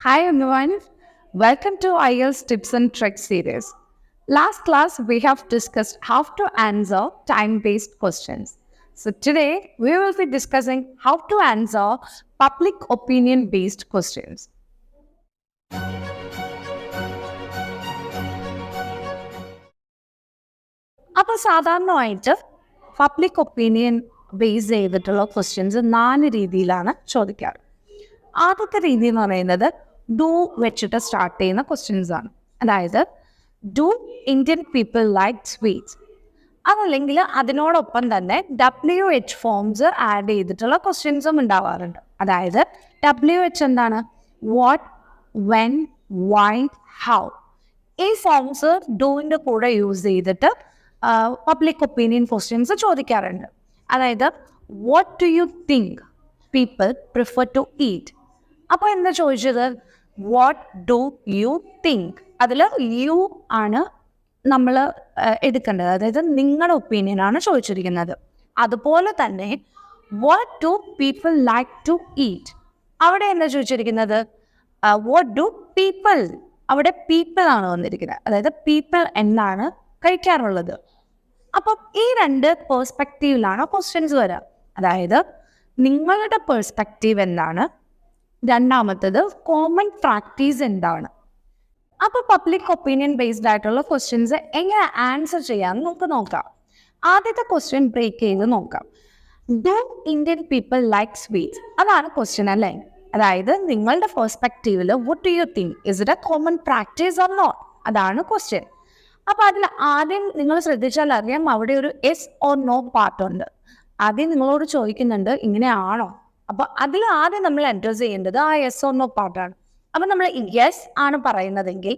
Hi everyone, welcome to IELTS Tips and Tricks series. Last class we have discussed how to answer time-based questions. So today we will be discussing how to answer public opinion-based questions. അപ്പോൾ സാധാരണമായിട്ട് public opinion base ചെയ്തിട്ടുള്ള questions നാല് രീതിയിലാണ് ചോദിക്കാറ് ആദ്യത്തെ രീതി എന്ന് പറയുന്നത് do വെച്ചിട്ട് സ്റ്റാർട്ട് ചെയ്യുന്ന ക്വസ്റ്റ്യൻസ് ആണ്. അതായത് do Indian people like sweets അതല്ലെങ്കിൽ അതിനോടൊപ്പം തന്നെ ഡബ്ല്യു എച്ച് ഫോംസ് ആഡ് ചെയ്തിട്ടുള്ള ക്വസ്റ്റ്യൻസും ഉണ്ടാവാറുണ്ട്. അതായത് ഡബ്ല്യു എച്ച് എന്താണ്? വാട്ട് വെൻ വൈ ഹൗ ഈ ഫോംസ് ഡൂവിന്റെ കൂടെ യൂസ് ചെയ്തിട്ട് പബ്ലിക് ഒപ്പീനിയൻ ക്വസ്റ്റ്യൻസ് ചോദിക്കാറുണ്ട്. അതായത് what do you think people prefer to eat അപ്പോൾ എന്താ ചോദിച്ചത്? വാട്ട് ഡു യു തിങ്ക് അതിൽ യു ആണ് നമ്മൾ എടുക്കേണ്ടത്. അതായത് നിങ്ങളുടെ ഒപ്പീനിയൻ ആണ് ചോദിച്ചിരിക്കുന്നത്. അതുപോലെ തന്നെ what do people like to eat അവിടെ എന്താ ചോദിച്ചിരിക്കുന്നത്? വാട്ട് ഡു പീപ്പിൾ അവിടെ പീപ്പിൾ ആണ് വന്നിരിക്കുന്നത്. അതായത് പീപ്പിൾ എന്നാണ് കഴിക്കാറുള്ളത്. അപ്പം ഈ രണ്ട് പേഴ്സ്പെക്റ്റീവിലാണ് ക്വസ്റ്റ്യൻസ് വരിക അതായത് നിങ്ങളുടെ പേഴ്സ്പെക്റ്റീവ് എന്താണ്? രണ്ടാമത്തത് കോമൺ പ്രാക്ടീസ് എന്താണ്? അപ്പോൾ പബ്ലിക് ഒപ്പീനിയൻ ബേസ്ഡ് ആയിട്ടുള്ള ക്വസ്റ്റ്യൻസ് എങ്ങനെ ആൻസർ ചെയ്യാമെന്ന് നമുക്ക് നോക്കാം. ആദ്യത്തെ ക്വസ്റ്റ്യൻ ബ്രേക്ക് ചെയ്ത് നോക്കാം. Do Indian people like sweets അതാണ് ക്വസ്റ്റ്യൻ അല്ലേ? അതായത് നിങ്ങളുടെ പെർസ്പെക്റ്റീവിൽ what do you think is it a common practice or not അതാണ് ക്വസ്റ്റ്യൻ അപ്പോൾ അതിൽ ആദ്യം നിങ്ങൾ ശ്രദ്ധിച്ചാൽ അറിയാം അവിടെ ഒരു എസ് ഓർ നോ പാർട്ടുണ്ട് ആദ്യം നിങ്ങളോട് ചോദിക്കുന്നുണ്ട് ഇങ്ങനെയാണോ? അപ്പോൾ അതിൽ ആദ്യം നമ്മൾ അഡ്രസ് ചെയ്യേണ്ടത് ആ ഓർ നോ പാർട്ടാണ് അപ്പൊ നമ്മൾ യെസ് ആണ് പറയുന്നതെങ്കിൽ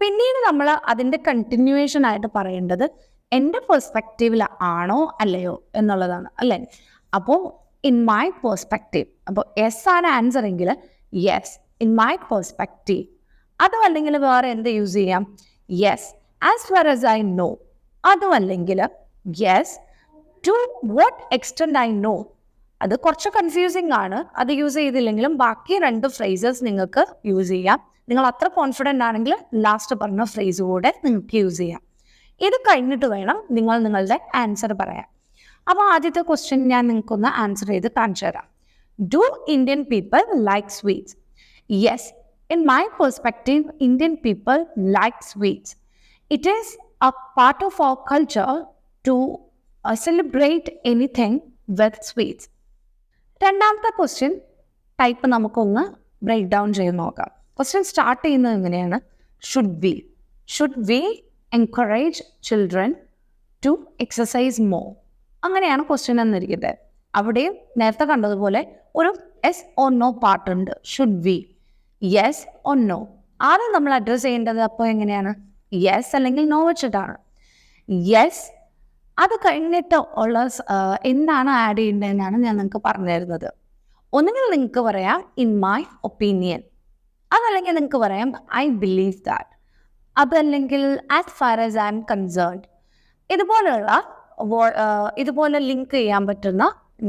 പിന്നീട് നമ്മൾ അതിന്റെ കണ്ടിന്യൂവേഷൻ ആയിട്ട് പറയേണ്ടത് എന്റെ പെർസ്പെക്റ്റീവിൽ ആണോ അല്ലയോ എന്നുള്ളതാണ് അല്ലേ? അപ്പോൾ ഇൻ മൈ പെർസ്പെക്റ്റീവ് അപ്പോൾ എസ് ആണ് ആൻസർ എങ്കിൽ യെസ് ഇൻ മൈ പെർസ്പെക്റ്റീവ് അതും അല്ലെങ്കിൽ വേറെ എന്ത് യൂസ് ചെയ്യാം? Yes as far as I know അതും അല്ലെങ്കിൽ yes to what extend I know അത് കുറച്ച് കൺഫ്യൂസിങ് ആണ്. അത് യൂസ് ചെയ്തില്ലെങ്കിലും ബാക്കി രണ്ട് ഫ്രേസസ് നിങ്ങൾക്ക് യൂസ് ചെയ്യാം. നിങ്ങൾ അത്ര കോൺഫിഡന്റ് ആണെങ്കിൽ ലാസ്റ്റ് പറഞ്ഞ ഫ്രേസ് കൂടെ നിങ്ങൾക്ക് യൂസ് ചെയ്യാം. ഇത് കഴിഞ്ഞിട്ട് വേണം നിങ്ങൾ നിങ്ങളുടെ ആൻസർ പറയാൻ. അപ്പോൾ ആദ്യത്തെ ക്വസ്റ്റ്യൻ ഞാൻ നിങ്ങൾക്കൊന്ന് ആൻസർ ചെയ്ത് കാണിച്ചു തരാം. Do Indian people like sweets yes in my perspective Indian people like sweets it is a part of our culture to celebrate anything with sweets രണ്ടാമത്തെ ക്വസ്റ്റ്യൻ ടൈപ്പ് നമുക്കൊന്ന് ബ്രേക്ക് ഡൗൺ ചെയ്ത് നോക്കാം. Question start ചെയ്യുന്നത് എങ്ങനെയാണ്? Should we should we encourage children to exercise more അങ്ങനെയാണ് question എന്നിരിക്കുന്നത് അവിടെയും നേരത്തെ കണ്ടതുപോലെ ഒരു yes or no പാർട്ടുണ്ട് should we yes or no ആദ്യം നമ്മൾ അഡ്രസ്സ് ചെയ്യേണ്ടത് അപ്പോൾ എങ്ങനെയാണ്? യെസ് അല്ലെങ്കിൽ നോ വെച്ചിട്ടാണ്. യെസ് അത് കഴിഞ്ഞിട്ട് ഉള്ള എന്താണ് ആഡ് ചെയ്യേണ്ടതെന്നാണ് ഞാൻ നിങ്ങൾക്ക് പറഞ്ഞു തരുന്നത്. ഒന്നുകിൽ നിങ്ങൾക്ക് പറയാം ഇൻ മൈ ഒപ്പീനിയൻ അതല്ലെങ്കിൽ നിങ്ങൾക്ക് പറയാം ഐ ബിലീവ് ദാറ്റ് അതല്ലെങ്കിൽ as far as I am concerned ഇതുപോലെയുള്ള ഇതുപോലെ ലിങ്ക് ചെയ്യാൻ പറ്റുന്ന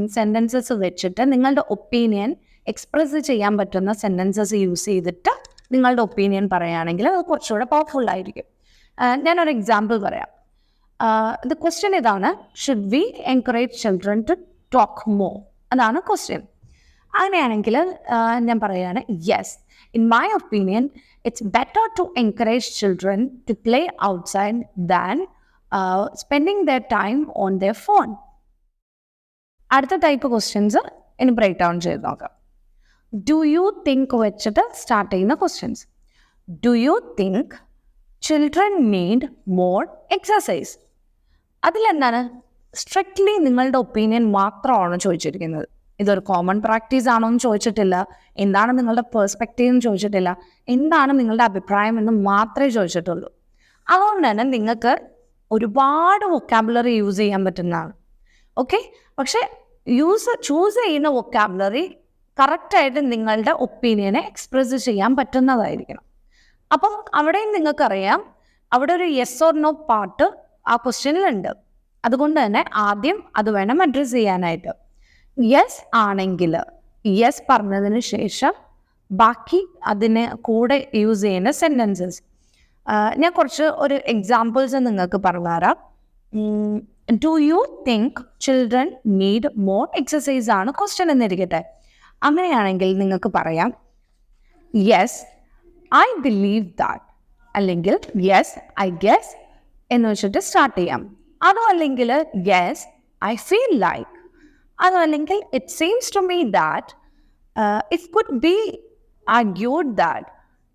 സെന്റൻസസ് വെച്ചിട്ട് നിങ്ങളുടെ ഒപ്പീനിയൻ എക്സ്പ്രസ് ചെയ്യാൻ പറ്റുന്ന സെന്റൻസസ് യൂസ് ചെയ്തിട്ട് നിങ്ങളുടെ ഒപ്പീനിയൻ പറയുകയാണെങ്കിൽ അത് കുറച്ചുകൂടെ പവർഫുൾ ആയിരിക്കും. ഞാനൊരു എക്സാമ്പിൾ പറയാം. ദ ക്വസ്റ്റ്യൻ ഇതാണ് should we encourage children to talk more അതാണ് ക്വസ്റ്റ്യൻ അങ്ങനെയാണെങ്കിൽ ഞാൻ പറയുകയാണ് yes in my opinion it's better to encourage children to play outside than spending the time on the phone അടുത്ത type questions ഇനി break down ചെയ്ത് നോക്കാം. Do you think വെച്ചിട്ട് start ചെയ്യുന്ന questions do you think children need more exercise അതിലെന്താണ്? Strictly നിങ്ങളുടെ opinion മാത്രമാണ് ചോദിച്ചിരിക്കുന്നത്. ഇതൊരു കോമൺ പ്രാക്ടീസ് ആണോ എന്ന് ചോദിച്ചിട്ടില്ല. എന്താണ് നിങ്ങളുടെ പേഴ്സ്പെക്റ്റീവ് എന്ന് ചോദിച്ചിട്ടില്ല. എന്താണ് നിങ്ങളുടെ അഭിപ്രായം എന്ന് മാത്രമേ ചോദിച്ചിട്ടുള്ളൂ. അതുകൊണ്ട് തന്നെ നിങ്ങൾക്ക് ഒരുപാട് വൊക്കാബുലറി യൂസ് ചെയ്യാൻ പറ്റുന്നതാണ്. ഓക്കെ പക്ഷേ യൂസ് ചൂസ് ചെയ്യുന്ന വൊക്കാബുലറി കറക്റ്റായിട്ട് നിങ്ങളുടെ ഒപ്പീനിയനെ എക്സ്പ്രസ് ചെയ്യാൻ പറ്റുന്നതായിരിക്കണം. അപ്പം അവിടെയും നിങ്ങൾക്കറിയാം. അവിടെ ഒരു യെസ് ഓർ നോ പാർട്ട് ആ ക്വസ്റ്റ്യനിലുണ്ട് അതുകൊണ്ട് തന്നെ ആദ്യം അത് വേണം അഡ്രസ്സ് ചെയ്യാനായിട്ട്. യെസ് ആണെങ്കിൽ യെസ് പറഞ്ഞതിന് ശേഷം ബാക്കി അതിന് കൂടെ യൂസ് ചെയ്യുന്ന സെന്റൻസസ് ഞാൻ കുറച്ച് ഒരു എക്സാമ്പിൾസ് നിങ്ങൾക്ക് പറഞ്ഞുതരാം. Do you think children need more exercise ആണ് ക്വസ്റ്റ്യൻ എന്നിരിക്കട്ടെ. അങ്ങനെയാണെങ്കിൽ നിങ്ങൾക്ക് പറയാം. യെസ് ഐ ബിലീവ് ദാറ്റ് അല്ലെങ്കിൽ യെസ് ഐ ഗെസ് എന്ന് വെച്ചിട്ട് സ്റ്റാർട്ട് ചെയ്യാം. അതോ അല്ലെങ്കിൽ ഗ്യാസ് ഐ ഫീൽ ലൈക്ക് അതോ അല്ലെങ്കിൽ it seems to me that it could be argued that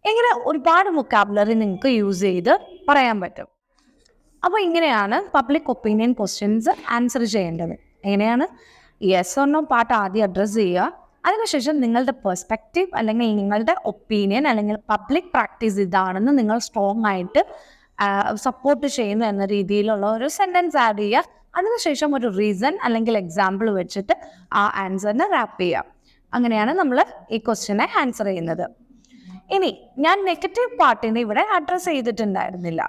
ഇങ്ങനെ ഒരുപാട് മുക്കാബുലറി നിങ്ങൾക്ക് യൂസ് ചെയ്ത് പറയാൻ പറ്റും. അപ്പോൾ ഇങ്ങനെയാണ് പബ്ലിക് ഒപ്പീനിയൻ ക്വസ്റ്റ്യൻസ് ആൻസർ ചെയ്യേണ്ടത്. എങ്ങനെയാണ്? യെസ് ഒന്നോ പാട്ട് ആദ്യം അഡ്രസ്സ് ചെയ്യുക. അതിനുശേഷം നിങ്ങളുടെ പെർസ്പെക്റ്റീവ് അല്ലെങ്കിൽ നിങ്ങളുടെ ഒപ്പീനിയൻ അല്ലെങ്കിൽ പബ്ലിക് പ്രാക്ടീസ് ഇതാണെന്ന് നിങ്ങൾ സ്ട്രോങ് ആയിട്ട് സപ്പോർട്ട് ചെയ്യുന്നു എന്ന രീതിയിലുള്ള ഒരു സെന്റൻസ് ആഡ് ചെയ്യുക അതിനുശേഷം ഒരു റീസൺ അല്ലെങ്കിൽ എക്സാമ്പിൾ വെച്ചിട്ട് ആ ആൻസറിനെ റാപ്പ് ചെയ്യുക അങ്ങനെയാണ് നമ്മൾ ഈ ക്വസ്റ്റ്യനെ ആൻസർ ചെയ്യുന്നത്. ഇനി ഞാൻ നെഗറ്റീവ് പാർട്ടിനെ ഇവിടെ അഡ്രസ്സ് ചെയ്തിട്ടുണ്ടായിരുന്നില്ല.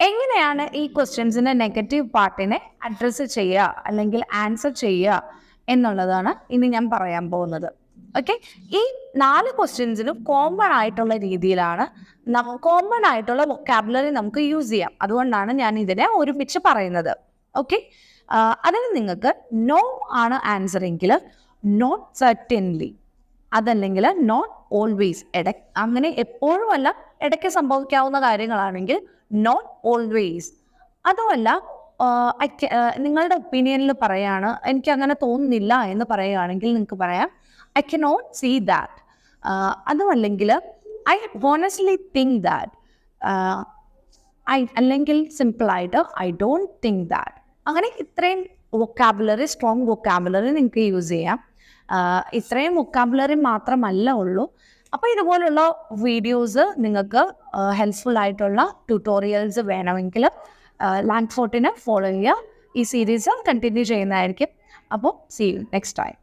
എങ്ങനെയാണ് ഈ ക്വസ്റ്റ്യൻസിന്റെ നെഗറ്റീവ് പാർട്ടിനെ അഡ്രസ്സ് ചെയ്യുക അല്ലെങ്കിൽ ആൻസർ ചെയ്യുക എന്നുള്ളതാണ് ഇനി ഞാൻ പറയാൻ പോകുന്നത്. ഓക്കെ ഈ നാല് ക്വസ്റ്റ്യൻസിനും കോമൺ ആയിട്ടുള്ള രീതിയിലാണ് കോമൺ ആയിട്ടുള്ള വൊക്കാബുലറി നമുക്ക് യൂസ് ചെയ്യാം. അതുകൊണ്ടാണ് ഞാൻ ഇതിനെ ഒരുമിച്ച് പറയുന്നത്. ഓക്കെ അതിന് നിങ്ങൾക്ക് നോ ആണ് ആൻസർ എങ്കിൽ നോട്ട് സർട്ടൻലി അതല്ലെങ്കിൽ നോട്ട് ഓൾവേസ് ഇട അങ്ങനെ എപ്പോഴും അല്ല ഇടയ്ക്ക് സംഭവിക്കാവുന്ന കാര്യങ്ങളാണെങ്കിൽ നോട്ട് ഓൾവേസ് അതുമല്ല നിങ്ങളുടെ ഒപ്പീനിയനിൽ പറയാണ് എനിക്ക് അങ്ങനെ തോന്നുന്നില്ല എന്ന് പറയുകയാണെങ്കിൽ നിങ്ങൾക്ക് പറയാം. I K not see that അതുമല്ലെങ്കിൽ I honestly think that I അല്ലെങ്കിൽ സിമ്പിളായിട്ട് ഐ ഡോണ്ട് തിങ്ക് ദാറ്റ് അങ്ങനെ ഇത്രയും വൊക്കാബുലറി സ്ട്രോങ് വൊക്കാബുലറി നിങ്ങൾക്ക് യൂസ് ചെയ്യാം. ഇത്രയും വൊക്കാബുലറി മാത്രമല്ല ഉള്ളൂ. അപ്പോൾ ഇതുപോലുള്ള വീഡിയോസ് നിങ്ങൾക്ക് ഹെൽപ്ഫുൾ ആയിട്ടുള്ള ട്യൂട്ടോറിയൽസ് വേണമെങ്കിൽ ലാൻഡ് ഫോർട്ടിനെ ഫോളോ ചെയ്യുക. ഈ സീരീസ് കണ്ടിന്യൂ ചെയ്യുന്നതായിരിക്കും. അപ്പോൾ സീ യു നെക്സ്റ്റ് ടൈം